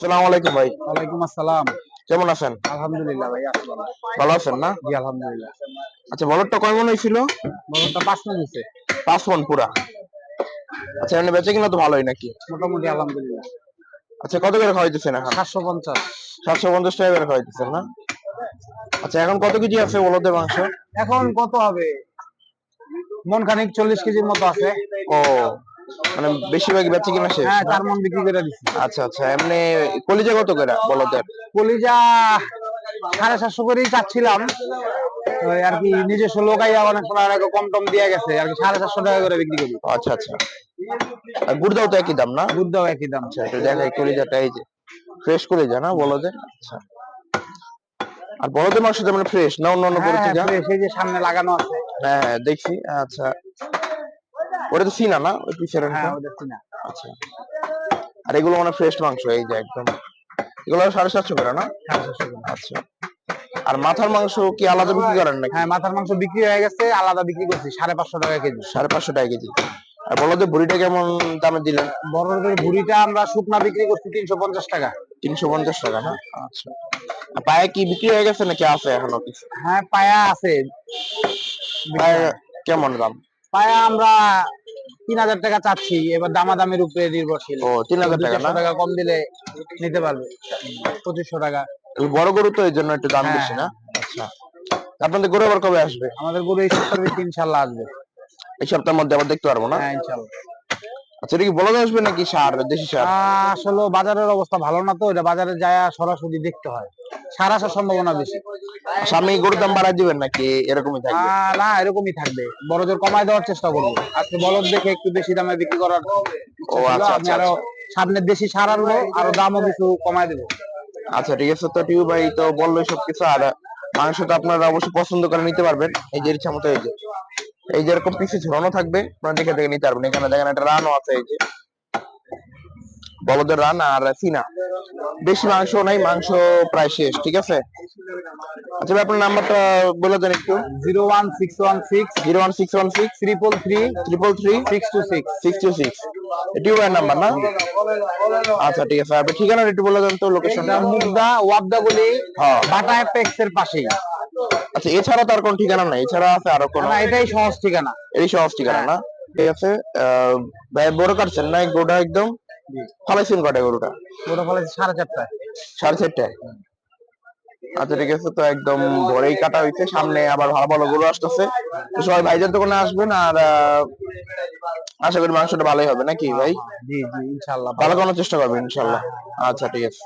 আসসালামু আলাইকুম ভাই। ওয়ালাইকুম আসসালাম। কেমন আছেন? আলহামদুলিল্লাহ ভাই আছি ভালো। ভালো আছেন না? জি আলহামদুলিল্লাহ। আচ্ছা বলদটা কয় মন হয়েছিল? বলটা পাঁচ মিনিট হয়েছে। পাঁচ মন পুরা। আচ্ছা এমনি বেচে কিনা তো ভালোই নাকি? মোটামুটি আলহামদুলিল্লাহ। আচ্ছা কত করে খাওয়াইতেছেন এখন? সাতশো পঞ্চাশ। সাতশো পঞ্চাশ টাকা করে খাওয়াইতেছেন না? আচ্ছা এখন কত কেজি আছে বলদের মাংস? এখন কত হবে? মন খানিক চল্লিশ কেজির মতো আছে। ও মানে বেশিরভাগ বেচে কিনা শেষ? হ্যাঁ? চার মন বিক্রি করে দিচ্ছি আচ্ছা আচ্ছা এমনি কলিজা কত করে বলদের কলিজা সাড়ে সাতশো করেই চাচ্ছিলাম। আর কি নিজস্ব লোকাই অনেক সময় কম টম দিয়ে গেছে আর কি সাড়ে সাতশো টাকা করে বিক্রি করি। আচ্ছা আচ্ছা। আর গুড়দাও তো একই দাম না? দুধটাও একই দাম। আচ্ছা একটু দেখাই কলিজাটা এই যে ফ্রেশ কলিজা না বলদের আচ্ছা। আর বলদের মাংস তেমন ফ্রেশ না অন্য অন্য থেকে হ্যাঁ, সেই যে সামনে লাগানো আছে। হ্যাঁ হ্যাঁ দেখছি আচ্ছা। ওটা তো সিনা না? ওই পিছের হ্যাঁ? ওদের চিনা আচ্ছা। আর এগুলো মানে ফ্রেশ মাংস এই যে একদম। এগুলো সাড়ে সাতশো করে না। আচ্ছা। আর মাথার মাংস কি আলাদা বিক্রি করেন নাকি? হ্যাঁ মাথার মাংস বিক্রি হয়ে গেছে আলাদা বিক্রি করছি সাড়ে পাঁচশো টাকা কেজি। সাড়ে পাঁচশো টাকা কেজি। আর বলদের বুড়িটা কেমন দামে দিলেন? বড়দের ভুড়িটা আমরা শুকনা বিক্রি করছি তিনশো পঞ্চাশ টাকা। তিনশো পঞ্চাশ টাকা না? আচ্ছা। আর পায়ে কি বিক্রি হয়ে গেছে নাকি আছে এখনও কিছু? হ্যাঁ পায়া আছে। পায়ে কেমন দাম? পায়া আমরা তিন হাজার টাকা চাচ্ছি এবার দামাদামের উপরে নির্ভরশীল। ও তিন হাজার টাকা না? টাকা কম দিলে নিতে পারবে পঁচিশশো টাকা। বড় গরু তো এই জন্য একটু দাম হ্যাঁ, বেশি না? আচ্ছা। আপনাদের গরু আবার কবে আসবে? আমাদের গরু এই সপ্তাহের ভিতরে ইনশাল্লাহ আসবে। এই সপ্তাহের মধ্যে আবার দেখতে পারব না? হ্যাঁ ইনশাল্লাহ আচ্ছা এটা কি বলদ আসবে নাকি সার দেশি সার? আসলে বাজারের অবস্থা ভালো না তো এটা বাজারে যায় সরাসরি দেখতে হয়। সার আসার সম্ভাবনা বেশি। সামনে কি গরুর দাম বাড়ায় দিবেন নাকি এরকমই থাকবে? না এরকমই থাকবে। বড় জোর কমায় দেওয়ার চেষ্টা করব। আজকে বলদ দেখে একটু বেশি দামে বিক্রি করার ও, আচ্ছা, আমি আচ্ছা, আরও সামনের দেশি সার আনব আরও দামও কিছু কমায় দেবো। আচ্ছা ঠিক আছে। তো টিউ ভাই তো বলল সবকিছু। আর মাংস তো আপনারা অবশ্যই পছন্দ করে নিতে পারবেন। এই যে ইচ্ছা মতো এই যে। এই যে এরকম পিসে ঝোলানো থাকবে আপনারা দেখে দেখে নিতে পারবেন। এখানে দেখেন একটা রানও আছে এই যে। বলদের রান আর সিনা। বেশি মাংস নাই মাংস প্রায় শেষ ঠিক আছে? আচ্ছা ভাই আপনার নাম্বারটা বলে দেন একটু। Zero one six one six. Zero one six one six. Triple three triple three six two six six two six two ভাইয়ের নাম্বার না? আচ্ছা ঠিক আছে। আপনি ঠিকানা একটু বলে দেন তো লোকেশনটা মুগদা ওয়াবদা গলি হ্যাঁ। বাটা অ্যাপেক্স এর পাশেই। আচ্ছা এছাড়া তার কোন ঠিকানা নাই? এছাড়া আছে আরও কোন? না এটাই সহজ ঠিকানা। এই সহজ ঠিকানা না? ঠিক আছে। ভাই বড় কাটছেন না? গরুটা একদম? ফালাইছেন কটা গরুটা? ওটা বলে সাড়ে চারটায়। সাড়ে চারটায়? আচ্ছা ঠিক আছে তো একদম ভোরেই কাটা হইছে সামনে আবার ভালো ভালো গরু আসতেছে। তো সবাই ভাইজার দোকানে আসবেন আর আশা করি মাংসটা ভালোই হবে নাকি ভাই? জি জি ইনশাল্লাহ ভালো করার চেষ্টা করবেন ইনশাল্লাহ আচ্ছা ঠিক আছে।